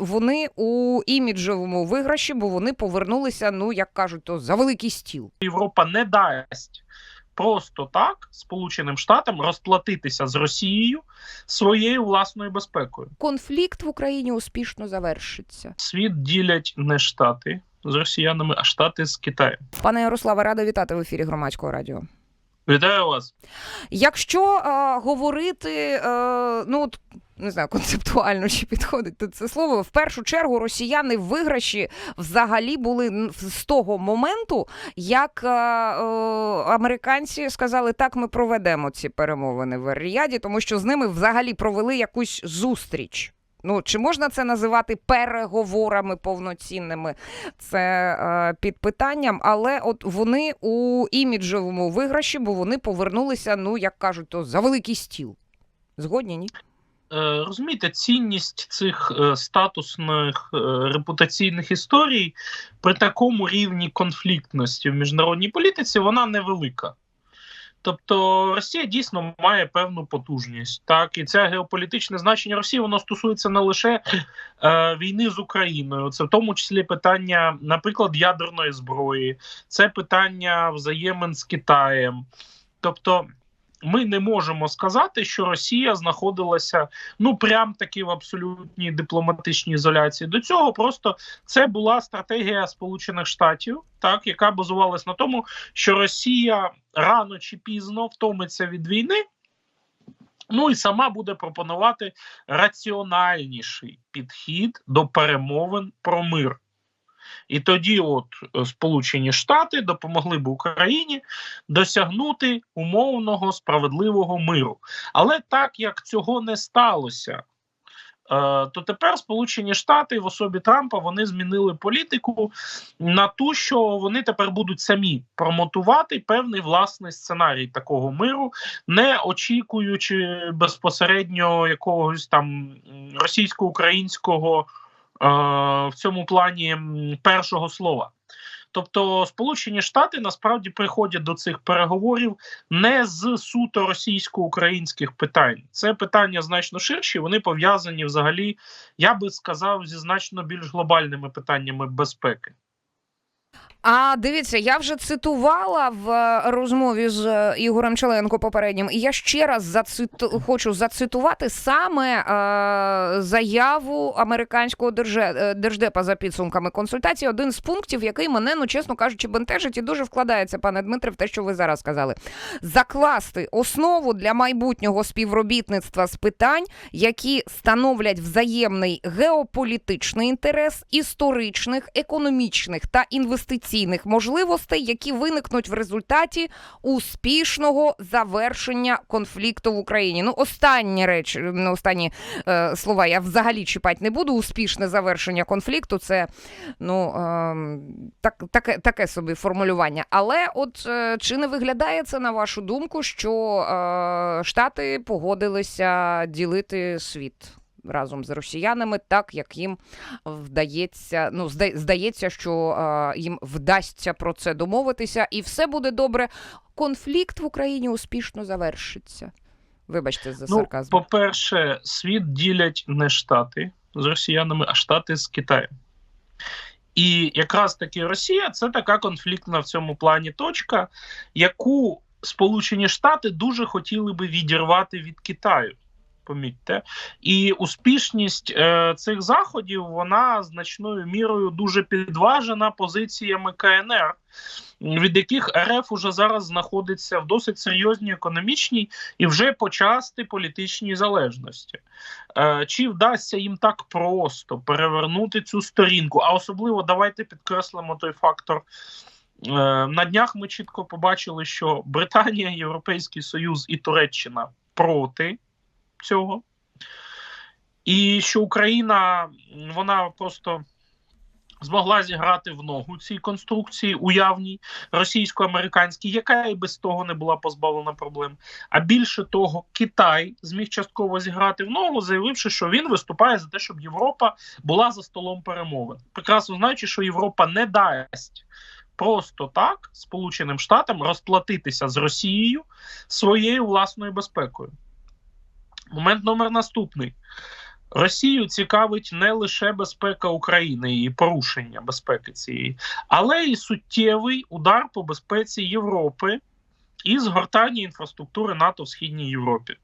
вони у іміджевому виграші, бо вони повернулися, ну як кажуть, то за великий стіл. Європа не дасть просто так Сполученим Штатам розплатитися з Росією своєю власною безпекою. Конфлікт в Україні успішно завершиться. Світ ділять не штати з росіянами, а штати з Китаєм. Пане Ярославе, рада вітати в ефірі громадського радіо. Вітаю вас. Якщо е, говорити, е, ну от не знаю, концептуально чи підходить це слово, в першу чергу росіяни в виграші взагалі були з того моменту, як е, е, американці сказали, так ми проведемо ці перемовини в Ріяді, тому що з ними взагалі провели якусь зустріч. Ну, чи можна це називати переговорами повноцінними? Це е, під питанням, але от вони у іміджевому виграші, бо вони повернулися, ну як кажуть, то за великий стіл. Згодні, ні? Е, Розумієте, цінність цих е, статусних е, репутаційних історій при такому рівні конфліктності в міжнародній політиці вона невелика. Тобто Росія дійсно має певну потужність, так і це геополітичне значення Росії воно стосується не лише е, війни з Україною, це в тому числі питання, наприклад, ядерної зброї, це питання взаємин з Китаєм. Тобто, ми не можемо сказати, що Росія знаходилася ну прям таки в абсолютній дипломатичній ізоляції. До цього просто це була стратегія Сполучених Штатів, так яка базувалась на тому, що Росія рано чи пізно втомиться від війни. Ну і сама буде пропонувати раціональніший підхід до перемовин про мир. І тоді, от е, Сполучені Штати допомогли б Україні досягнути умовного справедливого миру. Але так як цього не сталося, е, то тепер Сполучені Штати в особі Трампа вони змінили політику на ту, що вони тепер будуть самі промотувати певний власний сценарій такого миру, не очікуючи безпосередньо якогось там російсько-українського в цьому плані першого слова. Тобто Сполучені Штати насправді приходять до цих переговорів не з суто російсько-українських питань. Це питання значно ширші. Вони пов'язані взагалі, я би сказав, зі значно більш глобальними питаннями безпеки. А дивіться, я вже цитувала в е, розмові з е, Ігорем Челенко попереднім, і я ще раз зациту... хочу зацитувати саме е, заяву американського е, держдепа за підсумками консультації. Один з пунктів, який мене, ну чесно кажучи, бентежить і дуже вкладається, пане Дмитре, в те, що ви зараз сказали. Закласти основу для майбутнього співробітництва з питань, які становлять взаємний геополітичний інтерес, історичних, економічних та інвестиційних можливостей, які виникнуть в результаті успішного завершення конфлікту в Україні. Ну, останні речі, ну, останні е, слова я взагалі чіпати не буду. Успішне завершення конфлікту це ну е, так, таке, таке собі формулювання. Але от е, чи не виглядає це на вашу думку, що е, Штати погодилися ділити світ? Разом з росіянами, так як їм вдається, ну зда- здається, що їм вдасться про це домовитися, і все буде добре. Конфлікт в Україні успішно завершиться. Вибачте за Ну, сарказм. по-перше, світ ділять не штати з росіянами, а штати з Китаєм. І якраз таки Росія це така конфліктна в цьому плані точка, яку Сполучені Штати дуже хотіли би відірвати від Китаю. Помітьте, і успішність е, цих заходів вона значною мірою дуже підважена позиціями КНР, від яких РФ уже зараз знаходиться в досить серйозній економічній і вже почасти політичній залежності. Е, чи вдасться їм так просто перевернути цю сторінку? А особливо давайте підкреслимо той фактор. Е, на днях ми чітко побачили, що Британія, Європейський Союз і Туреччина проти цього. І що Україна вона просто змогла зіграти в ногу цій конструкції уявній російсько-американській, яка і без того не була позбавлена проблем. А більше того, Китай зміг частково зіграти в ногу, заявивши, що він виступає за те, щоб Європа була за столом перемовин. Прекрасно знаючи, що Європа не дасть. Просто так Сполученим Штатам розплатитися з Росією своєю власною безпекою. Момент номер наступний. Росію цікавить не лише безпека України і порушення безпеки цієї, але й суттєвий удар по безпеці Європи і згортання інфраструктури НАТО в Східній Європі.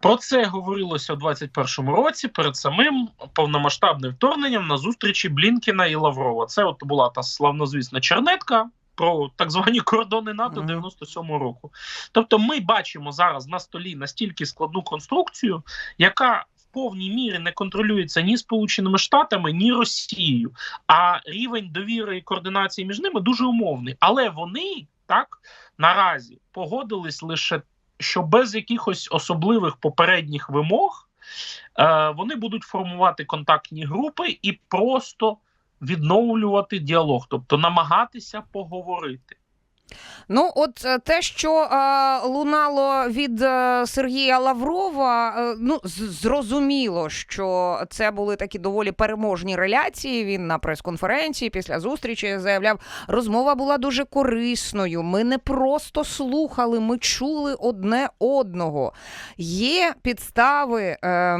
Про це говорилося у 2021 році перед самим повномасштабним вторгненням на зустрічі Блінкіна і Лаврова. Це от була та славнозвісна чернетка про так звані кордони НАТО Мгм. 97-го року. Тобто, ми бачимо зараз на столі настільки складну конструкцію, яка в повній мірі не контролюється ні Сполученими Штатами, ні Росією. А рівень довіри і координації між ними дуже умовний. Але вони так наразі погодились лише, що без якихось особливих попередніх вимог е, вони будуть формувати контактні групи і просто відновлювати діалог, тобто намагатися поговорити. Ну, от е, те, що е, лунало від е, Сергія Лаврова, е, ну зрозуміло, що це були такі доволі переможні реляції. Він на прес-конференції після зустрічі заявляв, розмова була дуже корисною. Ми не просто слухали, ми чули одне одного. Є підстави е,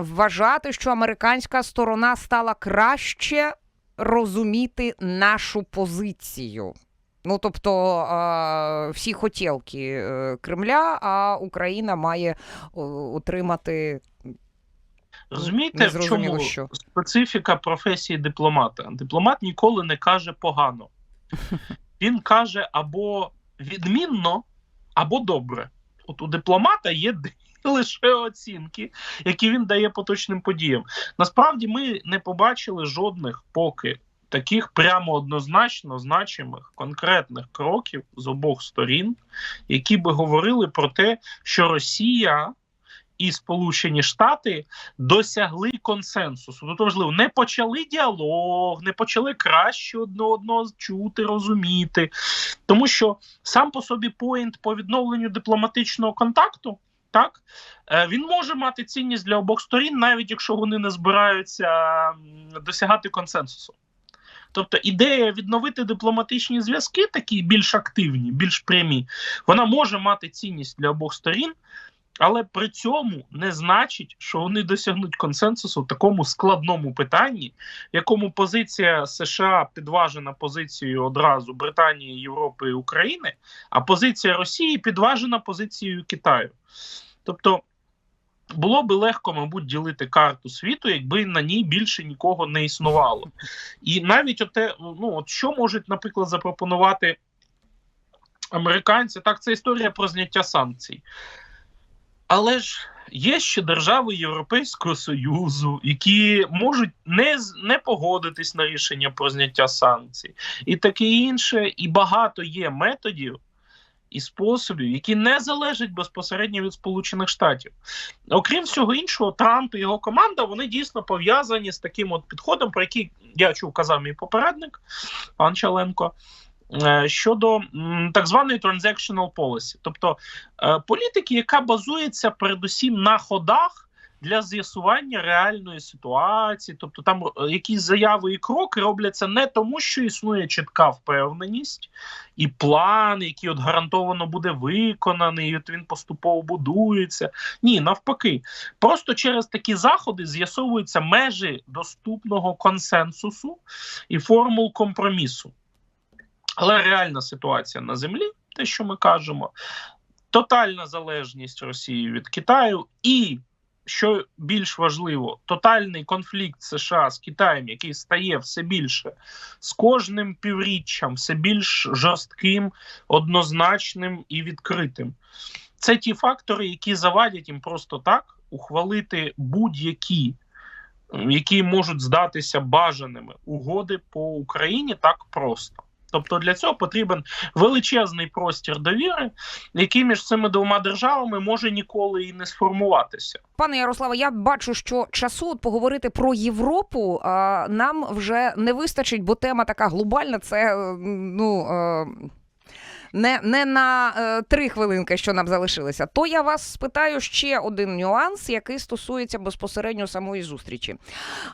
вважати, що американська сторона стала краще розуміти нашу позицію. Ну, тобто всі хотілки е, Кремля, а Україна має отримати Розумієте, в чому що. специфіка професії дипломата? Дипломат ніколи не каже погано. Він каже або відмінно, або добре. От у дипломата є лише оцінки, які він дає поточним подіям. Насправді ми не побачили жодних поки таких прямо однозначно значимих конкретних кроків з обох сторін, які би говорили про те, що Росія і Сполучені Штати досягли консенсусу. Тут важливо, не почали діалог, не почали краще одне одного чути, розуміти. Тому що сам по собі поінт по відновленню дипломатичного контакту. Так, е, він може мати цінність для обох сторін, навіть якщо вони не збираються досягати консенсусу. Тобто ідея відновити дипломатичні зв'язки, такі більш активні, більш прямі, вона може мати цінність для обох сторін, але при цьому не значить, що вони досягнуть консенсусу в такому складному питанні, якому позиція США підважена позицією одразу Британії, Європи і України, а позиція Росії підважена позицією Китаю. Тобто було би легко, мабуть, ділити карту світу, якби на ній більше нікого не існувало. І навіть оте, ну от що можуть, наприклад, запропонувати американці, так, це історія про зняття санкцій. Але ж є ще держави Європейського Союзу, які можуть не, не погодитись на рішення про зняття санкцій, і таке інше, і багато є методів і способів, які не залежать безпосередньо від Сполучених Штатів. Окрім всього іншого, Трамп і його команда вони дійсно пов'язані з таким от підходом, про який я чув, казав мій попередник, пан Чаленко. Е, Щодо так званої transactional policy, тобто е, політики, яка базується передусім на ходах для з'ясування реальної ситуації, тобто там е, якісь заяви і кроки робляться не тому, що існує чітка впевненість і план, який от гарантовано буде виконаний, і от він поступово будується. Ні, навпаки, просто через такі заходи з'ясовуються межі доступного консенсусу і формул компромісу. Але реальна ситуація на землі, те, що ми кажемо, тотальна залежність Росії від Китаю, і що більш важливо, тотальний конфлікт США з Китаєм, який стає все більше з кожним півріччям, все більш жорстким, однозначним і відкритим. Це ті фактори, які завадять їм просто так ухвалити будь-які, які можуть здатися бажаними угоди по Україні так просто. Тобто для цього потрібен величезний простір довіри, який між цими двома державами може ніколи і не сформуватися. Пане Ярославе, я бачу, що часу поговорити про Європу нам вже не вистачить, бо тема така глобальна. Це е, ну. Е... не, не на е, три хвилинки, що нам залишилося, то я вас спитаю ще один нюанс, який стосується безпосередньо самої зустрічі.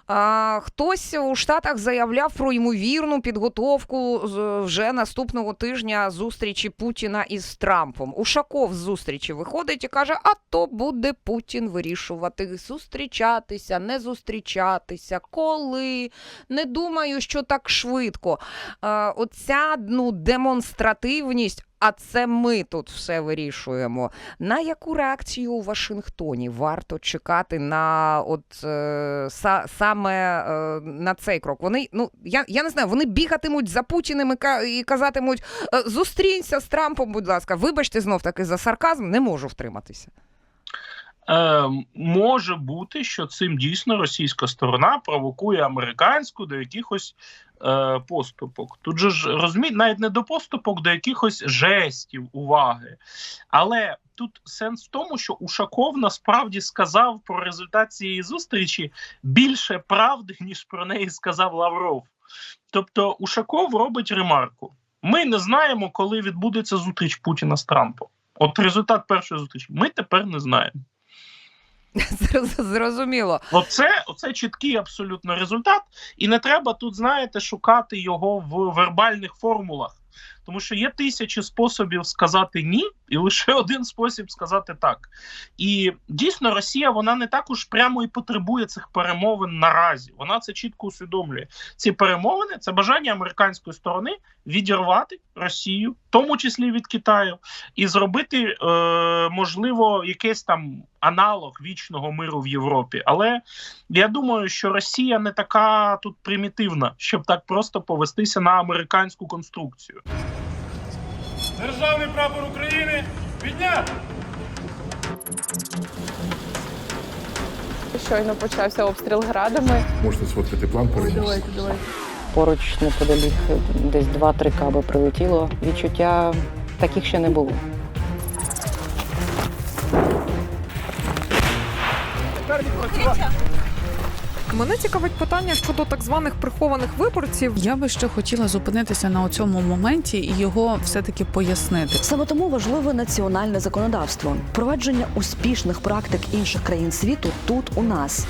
А, хтось у Штатах заявляв про ймовірну підготовку вже наступного тижня зустрічі Путіна із Трампом. Ушаков з зустрічі виходить і каже: а то буде Путін вирішувати, зустрічатися, не зустрічатися, коли. Не думаю, що так швидко. Е, оця ну, демонстративність. А це ми тут все вирішуємо. На яку реакцію у Вашингтоні варто чекати на от е, са, саме е, на цей крок? Вони ну я, я не знаю, вони бігатимуть за Путіним і, ка- і казатимуть е, зустрінься з Трампом, будь ласка. Вибачте знов таки за сарказм, не можу втриматися. Е, може бути, що цим дійсно російська сторона провокує американську до якихось е, поступок. Тут же ж розумієте, навіть не до поступок, до якихось жестів уваги. Але тут сенс в тому, що Ушаков насправді сказав про результат цієї зустрічі більше правди, ніж про неї сказав Лавров. Тобто, Ушаков робить ремарку: ми не знаємо, коли відбудеться зустріч Путіна з Трампом. От результат першої зустрічі ми тепер не знаємо. Зроз- Зрозуміло. Оце, оце чіткий абсолютно результат, і не треба тут, знаєте, шукати його в вербальних формулах. Тому що є тисячі способів сказати ні, і лише один спосіб сказати так. І дійсно, Росія вона не так уж прямо і потребує цих перемовин наразі. Вона це чітко усвідомлює. Ці перемовини це бажання американської сторони відірвати Росію, в тому числі від Китаю, і зробити е, можливо якийсь там аналог вічного миру в Європі. Але я думаю, що Росія не така тут примітивна, щоб так просто повестися на американську конструкцію. Державний прапор України підняти! Щойно почався обстріл градами. Можете сфоткати план переніс. Поруч неподалік десь 2-3 каби прилетіло. Відчуття таких ще не було. Мене цікавить питання щодо так званих прихованих виборців. Я би ще хотіла зупинитися на цьому моменті і його все-таки пояснити. Саме тому важливе національне законодавство, впровадження успішних практик інших країн світу тут у нас.